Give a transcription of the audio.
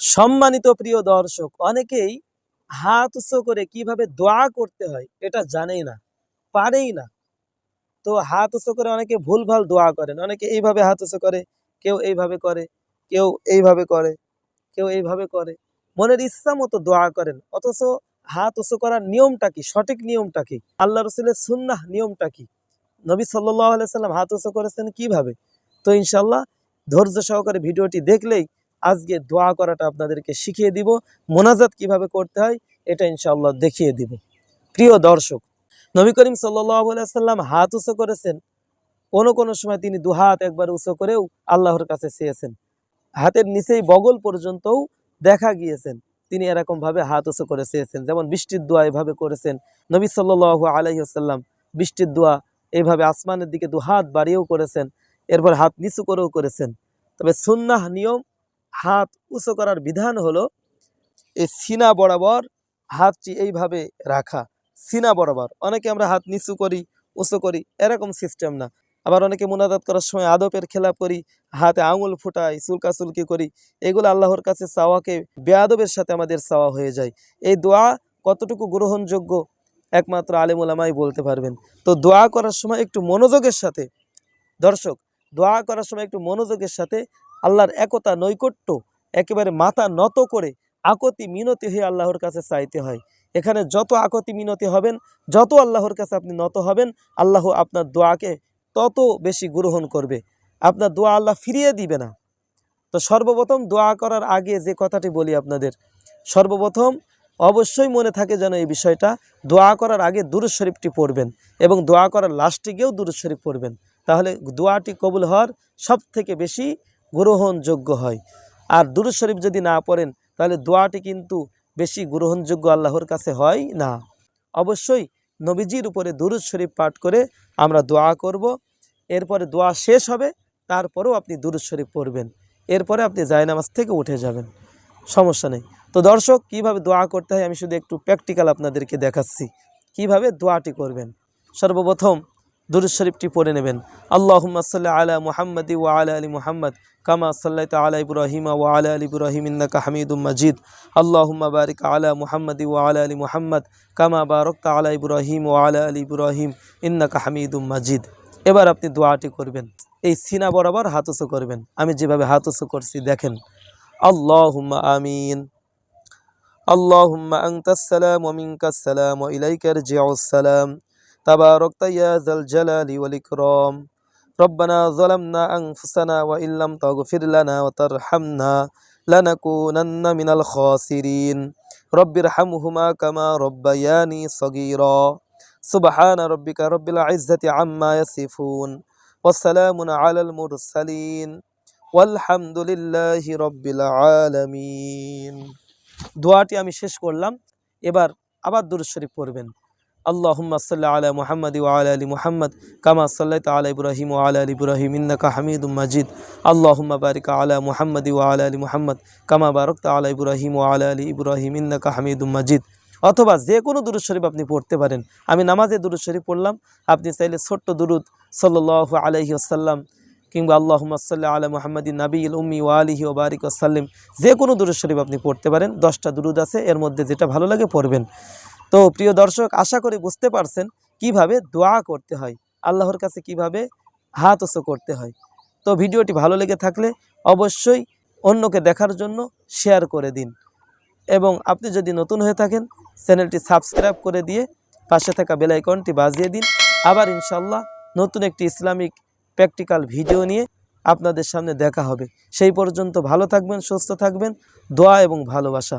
সম্মানিত প্রিয় দর্শক, অনেকেই হাত উঁচু করে কীভাবে দোয়া করতে হয় এটা জানেই না, পারেই না। তো হাত উঁচু করে অনেকে ভুলভাল দোয়া করেন, অনেকে এইভাবে হাত উঁচু করে, কেউ এইভাবে করে, কেউ এইভাবে করে, কেউ এইভাবে করে। মনের ইচ্ছা মতো দোয়া করেন, অথচ হাত উঁচু করার নিয়মটা কি, সঠিক নিয়মটা কি? আল্লাহ রসুলের সুন্নাহ নিয়মটা কি? নবী সাল্লাহ সাল্লাম হাত উঁচু করেছেন কীভাবে? তো ইনশাল্লাহ ধৈর্য সহকারে ভিডিওটি দেখলেই আজকে দোয়া করাটা আপনাদেরকে শিখিয়ে দিব। মোনাজাত কীভাবে করতে হয়, এটা ইনশাআল্লাহ দেখিয়ে দিব। প্রিয় দর্শক, নবী করিম সাল্লাম হাত উঁচু করেছেন। কোনো কোনো সময় তিনি দুহাত একবার উঁচু করেও আল্লাহর কাছে চেয়েছেন। হাতের নিচেই বগল পর্যন্তও দেখা গিয়েছেন। তিনি এরকম ভাবে হাত উঁচু করে চেয়েছেন, যেমন বৃষ্টির দোয়া এভাবে করেছেন। নবী সাল্লাহ আলাইসাল্লাম বৃষ্টির দোয়া এইভাবে আসমানের দিকে দুহাত বাড়িয়েও করেছেন, এরপর হাত নিচু করেও করেছেন। তবে সুন্নাহ নিয়ম হাত উঁচু করার বিধান হলো এই সিনা বরাবর হাতটি এইভাবে রাখা। সিনা বরাবর। অনেকে আমরা হাত নিচু করি, উঁচু করি, এরকম সিস্টেম না। আবার অনেকে মোনাজাত করার সময় আদবের খেলাপ করি, হাতে আঙুল ফুটাই চুলকাচুলকি করি, এগুলো আল্লাহর কাছে চাওয়াকে বেয়াদবের সাথে আমাদের চাওয়া হয়ে যায়। এই দোয়া কতটুকু গ্রহণযোগ্য? একমাত্র আলেমুলামাই বলতে পারবেন। তো দোয়া করার সময় একটু মনোযোগের সাথে, দর্শক, দোয়া করার সময় একটু মনোযোগের সাথে আল্লাহর একতা নৈকট্য একেবারে মাথা নত করে আকতি মিনতি হয়ে আল্লাহর কাছে চাইতে হয়। এখানে যত আকতি মিনতি হবেন, যত আল্লাহর কাছে আপনি নত হবেন, আল্লাহ আপনার দোয়াকে তত বেশি গ্রহণ করবে। আপনার দোয়া আল্লাহ ফিরিয়ে দিবে না। তো সর্বপ্রথম দোয়া করার আগে যে কথাটি বলি আপনাদের, সর্বপ্রথম অবশ্যই মনে থাকে যেন এই বিষয়টা, দোয়া করার আগে দুরুদ শরীফটি পড়বেন এবং দোয়া করার লাস্টে গিয়েও দুরুদ শরীফ পড়বেন। তাহলে দোয়াটি কবুল হওয়ার সব থেকে বেশি গ্রহণযোগ্য হয়। আর দুরুদ শরীফ যদি না পড়েন, তাহলে দোয়াটি কিন্তু বেশি গ্রহণযোগ্য আল্লাহর কাছে হয় না। অবশ্যই নবীজির উপরে দুরুদ শরীফ পাঠ করে আমরা দোয়া করব। এরপরে দোয়া শেষ হবে, তারপরেও আপনি দুরুদ শরীফ পড়বেন। এরপরে আপনি জায়নামাজ থেকে উঠে যাবেন। সমস্যা নেই। তো দর্শক, কীভাবে দোয়া করতে হয় আমি শুধু একটু প্র্যাকটিক্যাল আপনাদেরকে দেখাচ্ছি। কীভাবে দোয়াটি করবেন? সর্বপ্রথম দুরুদ শরীফটি পড়ে নেবেন। আল্লাহ সাল্লাহ আলা মুহাম্মদি ও আলা আলী মুহাম্মদ কামা সাল্লাহ আলা ইব্রাহিম ও আলা আলী ইব্রাহিম ইন্নাকা হামিদুম মজিদ। আল্লাহুম্মা বারিক আলা মুহাম্মদি ও আলা আলী মুহাম্মদ কামা বারক আলা ইব্রাহিম ও আলা আলী ইব্রাহিম ইন্নাকা হামিদুম মজিদ। এবার আপনি দোয়াটি করবেন। এই সিনা বরাবর হাতসো করবেন। আমি যেভাবে হাতসো করছি, দেখেন। আল্লাহুম্মা আমিন। আল্লাহুম্মা আনতাস সালাম ওয়া সালাম ওয়া ইলাইকার জিআউস সালাম। تباركت يا ذا الجلال والإكرام ربنا ظلمنا أنفسنا وإن لم تغفر لنا وترحمنا لنكونن من الخاسرين رب ارحمهما كما ربياني صغيرا سبحان ربك رب العزة عما يصفون والسلام على المرسلين والحمد لله رب العالمين দোয়াটি আমি শেষ করলাম এবার আবার দুরুদ শরীফ পড়বেন আল্লাহুম্মা সাল্লি আলা মুহাম্মাদ ওয়া আলা আলি মুহাম্মদ, কামা সাল্লাইতা আলা ইব্রাহিম ওয়া আলা আলি ইব্রাহিম, ইন্নাকা হামিদুম মাজিদ। আল্লাহুম্মা বারিক আলা মুহাম্মাদ ওয়া আলা আলি মুহাম্মদ, কামা বারাকতা আলা ইব্রাহিম ওয়া আলা আলি ইব্রাহিম, ইন্নাকা হামিদুম মাজিদ। অথবা যে কোনো দুরুদ শরীফ আপনি পড়তে পারেন। আমি নামাজে দুরুদ শরীফ পড়লাম, আপনি চাইলে ছোট্ট দুরুদ সাল্লাল্লাহু আলাইহি ওয়াসাল্লাম কিংবা আল্লাহ সাল্লাহ আলা মোহাম্মদিন নাবিল উম্মি ওয়া আলিহি ও বারিক আসাল্লিম যে কোনো দুরুদ শরীফ আপনি পড়তে পারেন। দশটা দুরুদ আছে, এর মধ্যে যেটা ভালো লাগে পড়বেন। তো প্রিয় দর্শক, আশা করি বুঝতে পারছেন কীভাবে দোয়া করতে হয়, আল্লাহর কাছে কীভাবে হাত উঁচু করতে হয়। তো ভিডিওটি ভালো লেগে থাকলে অবশ্যই অন্যকে দেখার জন্য শেয়ার করে দিন এবং আপনি যদি নতুন হয়ে থাকেন, চ্যানেলটি সাবস্ক্রাইব করে দিয়ে পাশে থাকা বেলাইকনটি বাজিয়ে দিন। আবার ইনশাল্লাহ নতুন একটি ইসলামিক প্র্যাকটিক্যাল ভিডিও নিয়ে আপনাদের সামনে দেখা হবে। সেই পর্যন্ত ভালো থাকবেন, সুস্থ থাকবেন, দোয়া এবং ভালোবাসা।